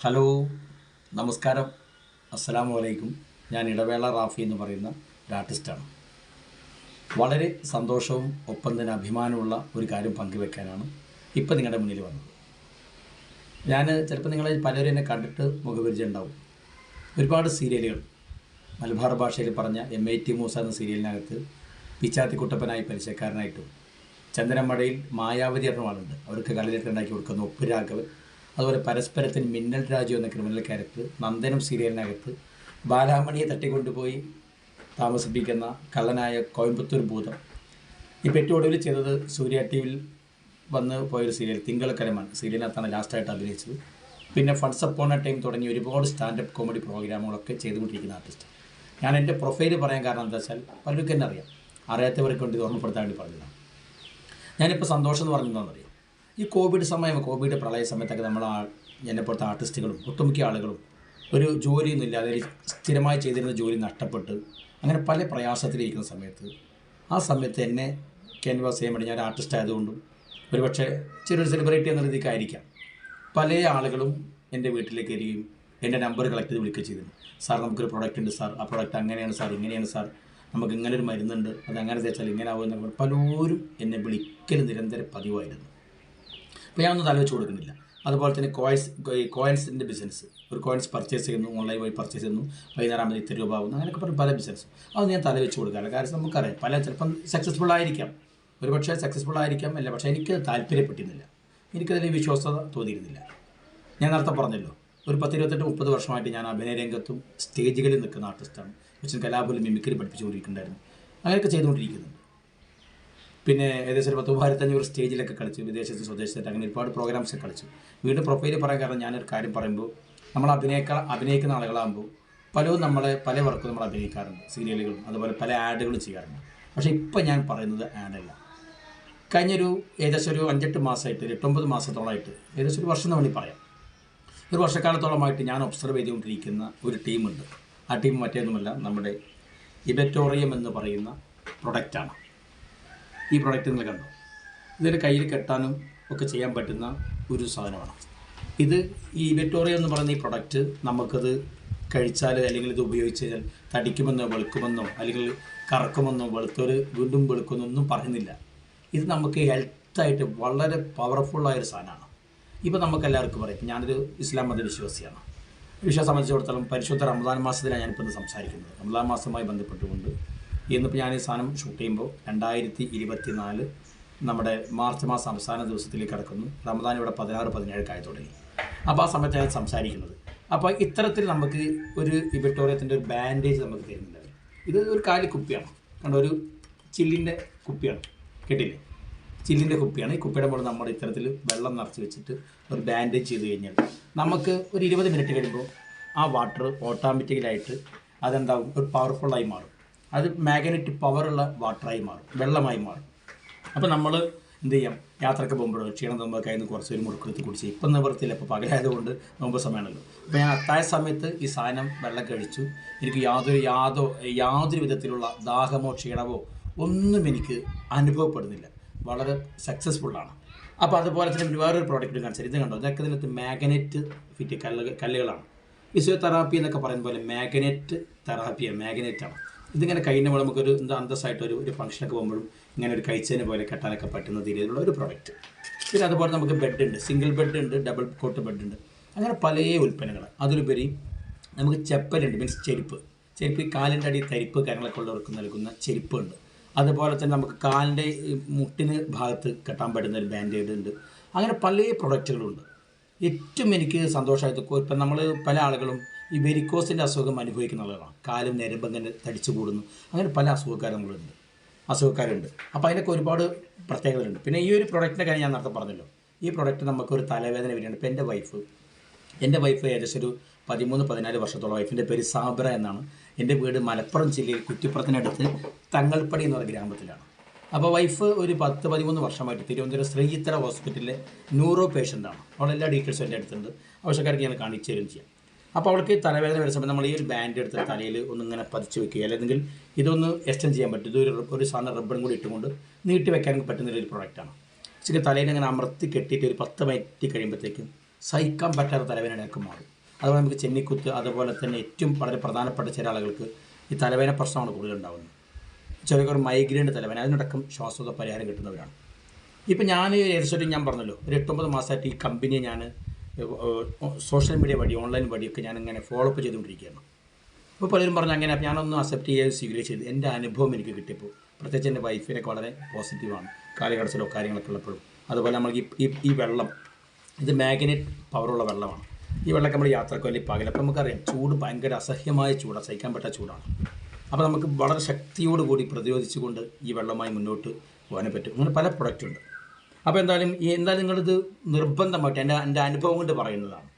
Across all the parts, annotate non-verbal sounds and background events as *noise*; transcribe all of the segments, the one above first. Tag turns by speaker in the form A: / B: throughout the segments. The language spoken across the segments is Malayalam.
A: ഹലോ നമസ്കാരം. അസ്സലാമു വലൈക്കും ഞാൻ ഇടവേള റാഫി എന്ന് പറയുന്ന ഒരു ആർട്ടിസ്റ്റാണ് വളരെ സന്തോഷവും ഒപ്പം തന്നെ അഭിമാനമുള്ള ഒരു കാര്യം പങ്കുവെക്കാനാണ് ഇപ്പം നിങ്ങളുടെ മുന്നിൽ വന്നത്. ഞാൻ ചിലപ്പോൾ നിങ്ങളെ പലരും എന്നെ കണ്ടിട്ട് മുഖപരിചയം ഉണ്ടാവും. ഒരുപാട് സീരിയലുകൾ. മലബാർ ഭാഷയിൽ പറഞ്ഞ എം ഐ ടി മൂസ എന്ന സീരിയലിനകത്ത് പിച്ചാത്തിക്കുട്ടപ്പനായി പരിചയക്കാരനായിട്ടും ചന്ദനമഴയിൽ മായാവതി എന്ന ആളുണ്ട് അവർക്ക് കളിയിലേക്ക് ഉണ്ടാക്കി കൊടുക്കുന്ന ഒപ്പ് രാഘവൻ അതുപോലെ പരസ്പരത്തിന് മിന്നൽ രാജു എന്ന ക്രിമിനൽ ക്യാരക്ടർ നന്ദനം സീരിയലിനകത്ത് ബാലാമണിയെ തട്ടിക്കൊണ്ടുപോയി താമസിപ്പിക്കുന്ന കള്ളനായ കോയമ്പത്തൂർ ഭൂതം. ഈ ഏറ്റവും ചെയ്തത് സൂര്യ ടി വിയിൽ വന്ന് പോയൊരു സീരിയൽ തിങ്കളക്കരമാണ്. സീരിയലിനകത്താണ് ലാസ്റ്റായിട്ട് അഭിനയിച്ചത്. പിന്നെ ഫൺസ് അപ്പോൺ എ ടൈം തുടങ്ങി ഒരുപാട് സ്റ്റാൻഡപ്പ് കോമഡി പ്രോഗ്രാമുകളൊക്കെ ചെയ്തുകൊണ്ടിരിക്കുന്ന ആർട്ടിസ്റ്റ്. ഞാൻ എന്റെ പ്രൊഫൈൽ പറയാൻ കാരണം എന്താ വെച്ചാൽ പലർക്കും തന്നെ അറിയാം. അറിയാത്തവർക്ക് വേണ്ടി ഓർമ്മപ്പെടുത്താൻ വേണ്ടി പറഞ്ഞതാണ്. ഞാനിപ്പോൾ സന്തോഷം എന്ന് പറഞ്ഞതെന്നറിയാം ഈ കോവിഡ് സമയം കോവിഡ് പ്രളയ സമയത്തൊക്കെ നമ്മൾ എന്നെപ്പോലത്തെ ആർട്ടിസ്റ്റുകളും ഒട്ടുമിക്ക ആളുകളും ഒരു ജോലിയൊന്നും ഇല്ലാതെ സ്ഥിരമായി ചെയ്തിരുന്ന ജോലി നഷ്ടപ്പെട്ട് അങ്ങനെ പല പ്രയാസത്തിലിരിക്കുന്ന സമയത്ത് ആ സമയത്ത് എന്നെ ക്യാൻവാസ് ചെയ്യാൻ വേണ്ടി ഞാൻ ആർട്ടിസ്റ്റ് ആയതുകൊണ്ടും ഒരുപക്ഷെ ചെറിയൊരു സെലിബ്രിറ്റി എന്ന രീതിക്കായിരിക്കാം പല ആളുകളും എന്റെ വീട്ടിലേക്ക് വരികയും എന്റെ നമ്പർ കളക്ട് ചെയ്ത് വിളിക്കുകയും ചെയ്തു സാർ നമുക്കൊരു പ്രൊഡക്റ്റ് ഉണ്ട് സാർ. ആ പ്രൊഡക്റ്റ് അങ്ങനെയാണ് സാർ ഇങ്ങനെയാണ് സാർ. നമുക്ക് ഇങ്ങനെ ഒരു മരുന്നുണ്ട്. അത് അങ്ങനെ തേച്ചാൽ ഇങ്ങനെ ആവുമെന്ന് പലരും എന്നെ വിളിക്കൽ നിരന്തരം പതിവായിരുന്നു. അപ്പോൾ ഞാനൊന്നും തലവെച്ച് കൊടുക്കുന്നില്ല. അതുപോലെ തന്നെ കോയിൻസ് കോയിൻസിന്റെ ബിസിനസ് ഒരു കോയിൻസ് പർച്ചേസ് ചെയ്യുന്നു ഓൺലൈൻ വഴി പർച്ചേസ് ചെയ്യുന്നു വൈകുന്നേരം ആകുമ്പോൾ ഇത്ര രൂപ ആകുന്നു അങ്ങനെയൊക്കെ പറഞ്ഞ് പല ബിസിനസ്സും അത് ഞാൻ തല വെച്ച് കൊടുക്കാറില്ല. കാരണം നമുക്കറിയാം പല ചിലപ്പം സക്സസ്ഫുൾ ആയിരിക്കാം. ഒരു പക്ഷേ സക്സസ്ഫുൾ ആയിരിക്കാം അല്ല പക്ഷേ എനിക്ക് താല്പര്യപ്പെട്ടിരുന്നില്ല. എനിക്കതിൽ വിശ്വാസത തോന്നിയിരുന്നില്ല. ഞാൻ നേരത്തെ പറഞ്ഞല്ലോ ഒരു പത്തിരുപത്തെട്ട് മുപ്പത് വർഷമായിട്ട് ഞാൻ അഭിനയ രംഗത്തും സ്റ്റേജുകളിൽ നിൽക്കുന്ന ആർട്ടിസ്റ്റാണ് കൊച്ചിൻ കലാപോലും മിമിക്രി പഠിപ്പിച്ചുകൊണ്ടിരിക്കുന്നുണ്ടായിരുന്നു. അങ്ങനെയൊക്കെ ചെയ്തുകൊണ്ടിരിക്കുന്നുണ്ട്. പിന്നെ ഏകദേശം ഒരു പത്ത് സ്റ്റേജിലൊക്കെ കളിച്ചു വിദേശത്ത് സ്വദേശത്ത് അങ്ങനെ ഒരുപാട് പ്രോഗ്രാംസ് കളിച്ചു. വീണ്ടും പ്രൊഫൈൽ പറയാൻ കാരണം ഞാനൊരു കാര്യം പറയുമ്പോൾ നമ്മൾ അഭിനയിക്ക അഭിനയിക്കുന്ന ആളുകളാകുമ്പോൾ പലവും നമ്മളെ പല വർക്കും നമ്മൾ അഭിനയിക്കാറുണ്ട്. സീരിയലുകളും അതുപോലെ പല ആഡുകളും ചെയ്യാറുണ്ട്. പക്ഷേ ഇപ്പം ഞാൻ പറയുന്നത് ആഡല്ല കഴിഞ്ഞൊരു ഏകദേശം ഒരു അഞ്ചെട്ട് മാസമായിട്ട് എട്ടൊമ്പത് മാസത്തോളമായിട്ട് ഏകദേശം ഒരു വർഷം എന്ന് പറയാം. ഒരു വർഷക്കാലത്തോളമായിട്ട് ഞാൻ ഒബ്സർവ് ചെയ്തുകൊണ്ടിരിക്കുന്ന ഒരു ടീമുണ്ട് ആ ടീം മറ്റേതുമല്ല നമ്മുടെ ഇബറ്റോറിയം എന്ന് പറയുന്ന പ്രൊഡക്റ്റാണ് ഈ പ്രോഡക്റ്റ് നിങ്ങൾ കണ്ടു? ഇതിന്റെ കയ്യിൽ കെട്ടാനും ഒക്കെ ചെയ്യാൻ പറ്റുന്ന ഒരു സാധനമാണ്. ഇത് ഈ വെറ്റോറിയ എന്ന് പറയുന്ന ഈ പ്രൊഡക്റ്റ് നമുക്കത് കഴിച്ചാൽ അല്ലെങ്കിൽ ഇത് ഉപയോഗിച്ച് കഴിഞ്ഞാൽ തടിക്കുമെന്നോ വെളുക്കുമെന്നോ അല്ലെങ്കിൽ കറക്കുമെന്നോ വെളുത്തൊരു വീണ്ടും വെളുക്കുമെന്നൊന്നും പറയുന്നില്ല. ഇത് നമുക്ക് ഹെൽത്തായിട്ട് വളരെ പവർഫുള്ളായ ഒരു സാധനമാണ്. ഇപ്പോൾ നമുക്ക് എല്ലാവർക്കും ഇപ്പം ഞാനൊരു ഇസ്ലാം മത വിശ്വാസിയാണ്. വിശ്വാസം സംബന്ധിച്ചിടത്തോളം പരിശുദ്ധ റമദാൻ മാസത്തിലാണ് ഞാനിപ്പോൾ സംസാരിക്കുന്നത്. റമദാൻ മാസവുമായി ബന്ധപ്പെട്ടുകൊണ്ട് ഇന്നിപ്പോൾ ഞാൻ ഈ സാധനം ഷൂട്ട് ചെയ്യുമ്പോൾ രണ്ടായിരത്തി ഇരുപത്തി നാല് നമ്മുടെ മാർച്ച് മാസം അവസാന ദിവസത്തിലേക്ക് കിടക്കുന്നു. റമദാൻ ഇവിടെ പതിനാറ് പതിനേഴ് ആയി തുടങ്ങി. അപ്പോൾ ആ സമയത്താണ് സംസാരിക്കുന്നത്. അപ്പോൾ ഇത്തരത്തിൽ നമുക്ക് ഒരു ഇബറ്റോറിയത്തിന്റെ ഒരു ബാൻഡേജ് നമുക്ക് തരുന്നുണ്ട്. ഇത് ഒരു കാലി കുപ്പിയാണ്. കണ്ടോ ഒരു ചില്ലിന്റെ കുപ്പിയാണ്. കേട്ടില്ലേ? ചില്ലിന്റെ കുപ്പിയാണ്. ഈ കുപ്പിയുടെ മുകളിൽ നമ്മൾ ഇത്തരത്തിൽ വെള്ളം നിറച്ച് വെച്ചിട്ട് ഒരു ബാൻഡേജ് ചെയ്ത് കഴിഞ്ഞാൽ നമുക്ക് ഒരു ഇരുപത് മിനിറ്റ് കഴിയുമ്പോൾ ആ വാട്ടർ ഓട്ടോമാറ്റിക്കലായിട്ട് അതെന്താവും? ഒരു പവർഫുള്ളായി മാറും. അത് മാഗ്നറ്റ് പവറുള്ള വാട്ടറായി മാറും വെള്ളമായി മാറും. അപ്പോൾ നമ്മൾ എന്ത് ചെയ്യാം? യാത്രയ്ക്ക് പോകുമ്പോഴോ ക്ഷീണം നോമ്പ് കയ്യിൽ നിന്ന് കുറച്ച് ഒരു മുറുക്കെടുത്ത് കുടിച്ച് ഇപ്പം നിവർത്തിയില്ല ഇപ്പോൾ പകലായതുകൊണ്ട് നോമ്പ് സമയമാണല്ലോ. അപ്പോൾ ഞാൻ അത്തായ സമയത്ത് ഈ സാധനം വെള്ളം കഴിച്ചു. എനിക്ക് യാതൊരു യാതോ യാതൊരു വിധത്തിലുള്ള ദാഹമോ ക്ഷീണമോ ഒന്നും എനിക്ക് അനുഭവപ്പെടുന്നില്ല. വളരെ സക്സസ്ഫുള്ളാണ് അപ്പോൾ അതുപോലെ തന്നെ വേറൊരു പ്രോഡക്റ്റ് കാണിച്ചത് ഇത് കണ്ടോ? ഇതൊക്കെ ഇതിനകത്ത് മാഗ്നറ്റ് ഫിറ്റ് കല്ല് കല്ലുകളാണ്. ഫിസിയോതെറാപ്പി എന്നൊക്കെ പറയുന്ന പോലെ മാഗ്നറ്റ് തെറാപ്പിയാണ് മാഗ്നറ്റാണ് ഇതിങ്ങനെ കഴിഞ്ഞ പോലെ നമുക്കൊരു എന്താ അന്തസ്സായിട്ട് ഒരു ഒരു ഫംഗ്ഷനൊക്കെ പോകുമ്പോഴും ഇങ്ങനെ ഒരു കഴിച്ചതിന് പോലെ കെട്ടാനൊക്കെ പറ്റുന്ന രീതിയിലുള്ള ഒരു പ്രൊഡക്റ്റ് പിന്നെ അതുപോലെ നമുക്ക് ബെഡ് ഉണ്ട്. സിംഗിൾ ബെഡ് ഉണ്ട് ഡബിൾ കോട്ട് ബെഡ് ഉണ്ട്. അങ്ങനെ പല ഉൽപ്പന്നങ്ങൾ. അതിലുപരി നമുക്ക് ചെപ്പലുണ്ട് മീൻസ് ചെരുപ്പ്. ചെരുപ്പ് ഈ കാലിന്റെ അടി തരിപ്പ് കാര്യങ്ങളൊക്കെ ഉള്ളവർക്ക് നൽകുന്ന ചെരുപ്പുണ്ട്. അതുപോലെ തന്നെ നമുക്ക് കാലിന്റെ മുട്ടിന് ഭാഗത്ത് കെട്ടാൻ പറ്റുന്ന ഒരു ബാൻഡേഡ് ഉണ്ട്. അങ്ങനെ പല പ്രൊഡക്റ്റുകളുണ്ട് ഏറ്റവും എനിക്ക് സന്തോഷമായിട്ട് ഇപ്പം നമ്മൾ പല ആളുകളും ഈ വെരിക്കോസിന്റെ അസുഖം അനുഭവിക്കുന്ന ആളുകളാണ് കാലും ഞരമ്പ് തന്നെ തടിച്ചു കൂടുന്നു അങ്ങനെ പല അസുഖക്കാരങ്ങളുണ്ട്. അസുഖക്കാരുണ്ട്. അപ്പോൾ അതിനൊക്കെ ഒരുപാട് പ്രത്യേകതകളുണ്ട്. പിന്നെ ഈ ഒരു പ്രൊഡക്റ്റിന്റെ കാര്യം ഞാൻ നേരത്തെ പറഞ്ഞല്ലോ. ഈ പ്രൊഡക്റ്റ് നമുക്കൊരു തലവേദന വരികയാണ്. ഇപ്പോൾ എന്റെ വൈഫ് എന്റെ വൈഫ് ഏകദേശം ഒരു പതിമൂന്ന് പതിനാല് വർഷത്തോളം വൈഫിന്റെ പേര് സാബ്ര എന്നാണ്. എന്റെ വീട് മലപ്പുറം ജില്ലയിൽ കുറ്റിപ്പുറത്തിനടുത്ത് തങ്ങൾപ്പടി എന്ന് ഗ്രാമത്തിലാണ്. അപ്പോൾ വൈഫ് ഒരു പത്ത് പതിമൂന്ന് വർഷമായിട്ട് തിരുവനന്തപുരം ശ്രീചിത്ര ഹോസ്പിറ്റലിലെ ന്യൂറോ പേഷ്യന്റാണ് അവിടെ എല്ലാ ഡീറ്റെയിൽസും എന്റെ അടുത്തുണ്ട്. ആവശ്യക്കാർക്ക് ഞാൻ കാണിച്ചു തരും ചെയ്യാം. അപ്പോൾ അവൾക്ക് തലവേദന വരുന്ന സമയത്ത് നമ്മൾ ഈ ഒരു ബാൻഡ് എടുത്ത് തലയിൽ ഒന്നിങ്ങനെ പതിച്ച് വെക്കുക അല്ലെങ്കിൽ ഇതൊന്ന് എക്സ്റ്റെൻഡ് ചെയ്യാൻ പറ്റും. ഇതൊരു ഒരു സാധനം റബ്ബറും കൂടി ഇട്ടുകൊണ്ട് നീട്ടി വെക്കാൻ പറ്റുന്ന ഒരു പ്രൊഡക്റ്റാണ് ചിക്കൻ തലയിൽ ഇങ്ങനെ അമർത്തി കെട്ടിയിട്ട് ഒരു പത്ത് മിനിറ്റ് കഴിയുമ്പോഴത്തേക്കും സഹിക്കാൻ പറ്റാത്ത തലവേദനയൊക്കെ മാറും. അതുപോലെ നമുക്ക് ചെന്നിക്കുത്ത് അതുപോലെ തന്നെ ഏറ്റവും വളരെ പ്രധാനപ്പെട്ട ചില ആളുകൾക്ക് ഈ തലവേദന പ്രശ്നമാണ് കൂടുതൽ ഉണ്ടാകുന്നത് ഒരു മൈഗ്രെയിന്റെ തലവേദന അതിനടക്കം ശ്വാസത പരിഹാരം കിട്ടുന്നവരാണ്. ഇപ്പം ഞാൻ ഏകദേശം ഞാൻ പറഞ്ഞല്ലോ ഒരു എട്ടൊമ്പത് മാസമായിട്ട് ഈ കമ്പനിയെ ഞാൻ സോഷ്യൽ മീഡിയ വഴി ഓൺലൈൻ വഴിയൊക്കെ ഇങ്ങനെ ഫോളോ അപ്പ് ചെയ്തുകൊണ്ടിരിക്കുകയാണ്. അപ്പോൾ പലരും പറഞ്ഞു അങ്ങനെ ഞാനൊന്നും അക്സെപ്റ്റ് ചെയ്ത് ചെയ്തു. എന്റെ അനുഭവം എനിക്ക് കിട്ടിയപ്പോൾ. പ്രത്യേകിച്ച് എന്റെ വൈഫിനൊക്കെ വളരെ പോസിറ്റീവാണ് കാലുകടച്ചിലോ കാര്യങ്ങളൊക്കെ ഉള്ളപ്പോഴും. അതുപോലെ നമ്മൾ ഈ ഈ- വെള്ളം ഇത് മാഗ്നറ്റ് പവറുള്ള വെള്ളമാണ്. ഈ വെള്ളമൊക്കെ നമ്മൾ യാത്രക്കോ അല്ലെങ്കിൽ പകൽ അപ്പോൾ നമുക്കറിയാം ചൂട് ഭയങ്കര അസഹ്യമായ ചൂടാണ് സഹിക്കാൻ പറ്റാത്ത ചൂടാണ്. അപ്പോൾ നമുക്ക് വളരെ ശക്തിയോടുകൂടി പ്രതിരോധിച്ചുകൊണ്ട് ഈ വെള്ളമായി മുന്നോട്ട് പോകാനേ പറ്റും. അങ്ങനെ പല പ്രൊഡക്റ്റ് ഉണ്ട്. അപ്പോൾ എന്തായാലും എന്തായാലും നിങ്ങളിത് നിർബന്ധമായിട്ട് എന്റെ എന്റെ അനുഭവം കൊണ്ട് പറയുന്നതാണ്.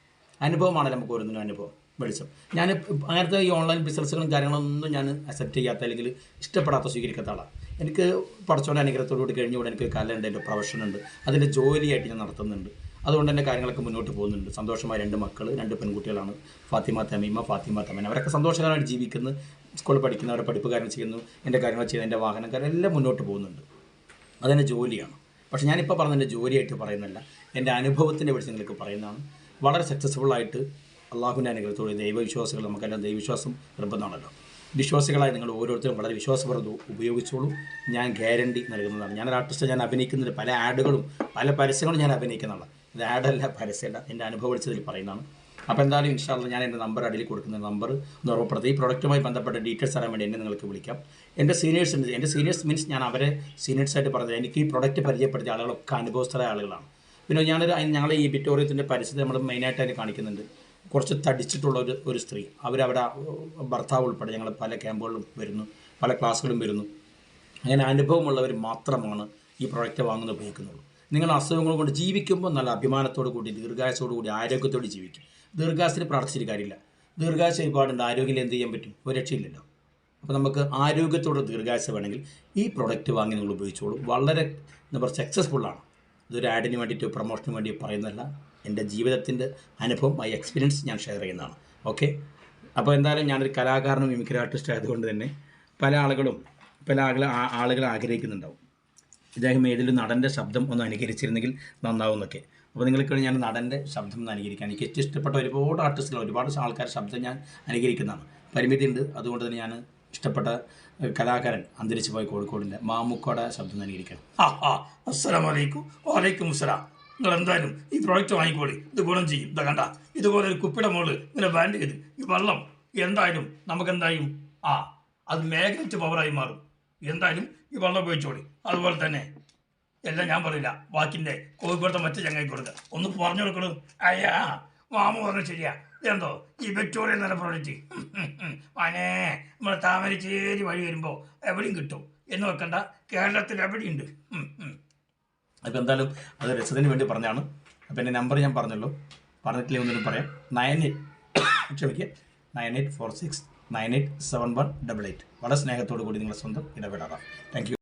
A: അനുഭവമാണ് നമുക്ക് ഓരോന്നിനും അനുഭവം വെളിച്ചം. ഞാൻ അങ്ങനത്തെ ഈ ഓൺലൈൻ ബിസിനസ്സുകളും കാര്യങ്ങളൊന്നും ഞാൻ അക്സെപ്റ്റ് ചെയ്യാത്ത അല്ലെങ്കിൽ ഇഷ്ടപ്പെടാത്ത സ്വീകരിക്കാത്ത ആളാണ് എനിക്ക് പഠിച്ചോണ്ട് അനുഗ്രഹത്തോടുകൂടി കഴിഞ്ഞുകൂടെ എനിക്ക് കലയുണ്ട് എന്റെ പ്രൊഫഷനുണ്ട് അതിന്റെ ജോലിയായിട്ട് ഞാൻ നടത്തുന്നുണ്ട്. അതുകൊണ്ട് എന്റെ കാര്യങ്ങളൊക്കെ മുന്നോട്ട് പോകുന്നുണ്ട്. സന്തോഷമായ രണ്ട് മക്കൾ രണ്ട് പെൺകുട്ടികളാണ്. ഫാത്തിമ തമീമ ഫാത്തിമ തമീൻ അവരൊക്കെ സന്തോഷകരമായിട്ട് ജീവിക്കുന്നു. സ്കൂളിൽ പഠിക്കുന്നവരെ പഠിപ്പ് കാര്യങ്ങൾ ചെയ്യുന്നു എന്റെ കാര്യങ്ങൾ ചെയ്യുന്നു എന്റെ വാഹനം കാര്യം എല്ലാം മുന്നോട്ട് പോകുന്നുണ്ട്. അതെന്റെ ജോലിയാണ്. പക്ഷേ ഞാനിപ്പോൾ പറഞ്ഞ എന്റെ ജോലിയായിട്ട് പറയുന്നില്ല. എന്റെ അനുഭവത്തിന്റെ വെച്ച് നിങ്ങൾക്ക് പറയുന്നതാണ്. വളരെ സക്സസ്ഫുൾ ആയിട്ട് അള്ളാഹുവിന്റെ അനുഗ്രഹത്തോടെ ദൈവവിശ്വാസികൾ നമുക്കെല്ലാം ദൈവവിശ്വാസം നിർബന്ധമാണല്ലോ. വിശ്വാസികളായി നിങ്ങൾ ഓരോരുത്തരും വളരെ വിശ്വാസപ്രദ ഉപയോഗിച്ചോളൂ. ഞാൻ ഗ്യാരണ്ടി നൽകുന്നതാണ്. ഞാനൊരു ആർട്ടിസ്റ്റ് ഞാൻ അഭിനയിക്കുന്നതിൽ പല ആഡുകളും പല പരസ്യങ്ങളും ഞാൻ അഭിനയിക്കുന്നതാണ്. ഇത് ആഡല്ല പരസ്യമല്ല എന്റെ അനുഭവം വെച്ചതിൽ പറയുന്നതാണ്. അപ്പോൾ എന്തായാലും ഇൻഷാല്ല ഞാൻ എന്റെ നമ്പർ അടിയിൽ കൊടുക്കുന്ന നമ്പർ ഒന്ന് ഉറപ്പെടുത്തി ഈ പ്രോഡക്റ്റുമായി ബന്ധപ്പെട്ട ഡീറ്റെയിൽസ് അറിയാൻ വേണ്ടി എന്നെ നിങ്ങൾക്ക് വിളിക്കാം. എന്റെ സീനിയേഴ്സ് ഉണ്ട് എന്റെ സീനിയേഴ്സ് മീൻസ് ഞാൻ അവരെ സീനിയേഴ്സായിട്ട് പറഞ്ഞത് എനിക്ക് ഈ പ്രൊഡക്റ്റ് പരിചയപ്പെടുത്തിയ ആളുകളൊക്കെ അനുഭവസ്ഥരായ ആളുകളാണ്. പിന്നെ ഞാനൊരു ഞങ്ങൾ ഈ വിക്ടോറിയത്തിന്റെ പരിസ്ഥിതി നമ്മൾ മെയിനായിട്ട് അതിന് കാണിക്കുന്നുണ്ട്. കുറച്ച് തടിച്ചിട്ടുള്ള ഒരു ഒരു സ്ത്രീ. അവരവിടെ ഭർത്താവ് ഉൾപ്പെടെ ഞങ്ങൾ പല ക്യാമ്പുകളിലും വരുന്നു. പല ക്ലാസ്സുകളും വരുന്നു. അങ്ങനെ അനുഭവമുള്ളവർ മാത്രമാണ് ഈ പ്രോഡക്റ്റ് വാങ്ങുന്നത് ഉപയോഗിക്കുന്നുള്ളൂ. നിങ്ങൾ അസുഖങ്ങൾ കൊണ്ട് ജീവിക്കുമ്പോൾ നല്ല അഭിമാനത്തോടു കൂടി ദീർഘായസോടു കൂടി ആരോഗ്യത്തോടെ ജീവിക്കും. ദീർഘായുസിന് പ്രാർത്ഥിച്ചിട്ട് കാര്യമില്ല. ദീർഘാശ ഒരുപാടുണ്ട് ആരോഗ്യം എന്ത് ചെയ്യാൻ പറ്റും? ഒരു രക്ഷയില്ലല്ലോ. അപ്പോൾ നമുക്ക് ആരോഗ്യത്തോടെ ദീർഘാശ വേണമെങ്കിൽ ഈ പ്രൊഡക്റ്റ് വാങ്ങി നിങ്ങൾ ഉപയോഗിച്ചോളൂ. വളരെ എന്താ പറയുക സക്സസ്ഫുള്ളാണ് ഇതൊരു ആഡിന് വേണ്ടിയിട്ട് പ്രൊമോഷന് വേണ്ടി പറയുന്നതല്ല. എന്റെ ജീവിതത്തിന്റെ അനുഭവം ഐ എക്സ്പീരിയൻസ് ഞാൻ ഷെയർ ചെയ്യുന്നതാണ്. ഓക്കെ അപ്പോൾ എന്തായാലും ഞാനൊരു കലാകാരനും മിമിക്രി ആർട്ടിസ്റ്റ് ആയതുകൊണ്ട് തന്നെ പല ആളുകളും പല ആളുകൾ ആളുകൾ ആഗ്രഹിക്കുന്നുണ്ടാവും. ഇദ്ദേഹം ഏതെങ്കിലും നടന്റെ ശബ്ദം ഒന്ന് അനുകരിച്ചിരുന്നെങ്കിൽ നന്നാവും എന്നൊക്കെ അപ്പോൾ നിങ്ങൾക്ക് ഞാൻ നടന്റെ ശബ്ദം അനുകരിക്കാൻ എനിക്ക് ഏറ്റവും ഇഷ്ടപ്പെട്ട ഒരുപാട് ആർട്ടിസ്റ്റുകൾ ഒരുപാട് ആൾക്കാർ ശബ്ദം ഞാൻ അനുകരിക്കുന്നതാണ്. പരിമിതി ഉണ്ട് അതുകൊണ്ട് തന്നെ ഞാൻ ഇഷ്ടപ്പെട്ട കലാകാരൻ അന്തരിച്ചു പോയി കോഴിക്കോടിന്റെ മാമുക്കോടെ ശബ്ദം അനുകരിക്കണം ആ ആ അസ്സലാമലൈക്കും. വാലൈക്കും അസ്സലാം. നിങ്ങൾ എന്തായാലും ഈ പ്രോഡക്റ്റ് വാങ്ങിക്കോളി. ഇത് ഗുണം ചെയ്യും. ഇതാ കണ്ട. ഇതുപോലെ ഒരു കുപ്പിയുടെ മുകളിൽ ഇങ്ങനെ ബാൻഡ് ചെയ്ത് ഈ വെള്ളം എന്തായാലും നമുക്ക് എന്തായും ആ അത് മാഗ്നറ്റ് പവറായി മാറും. എന്തായാലും ഈ വെള്ളം ഉപയോഗിച്ചോളി. അതുപോലെ തന്നെ എല്ലാം ഞാൻ പറയില്ല. വാക്കിന്റെ കോഴിക്കോടത്തെ മറ്റു ചങ്ങായി കൊടുക്കുക ഒന്ന് പറഞ്ഞു കൊടുക്കണു. അയ്യാ മാമ പറഞ്ഞു ശരിയാ. എന്തോ ഈ വിക്ടോറിയ നല്ല പ്രോഡക്റ്റ് മാനേ നമ്മുടെ താമരശ്ശേരി വഴി വരുമ്പോൾ എവിടെയും കിട്ടും. എന്ന് വെക്കണ്ട. കേരളത്തിൽ എവിടെയുണ്ട്. അപ്പോൾ എന്തായാലും അത് രസത്തിന് വേണ്ടി പറഞ്ഞാണ്. അപ്പോൾ എന്റെ നമ്പർ ഞാൻ പറഞ്ഞല്ലോ. പറഞ്ഞിട്ടില്ല ഒന്നിനും പറയാം. നയൻ എയ്റ്റ് *coughs* ക്ഷമിക്കുക nine eight four six nine eight seven one double eight. വളരെ സ്നേഹത്തോടു കൂടി നിങ്ങളുടെ സ്വന്തം ഇടപെടാറാം താങ്ക്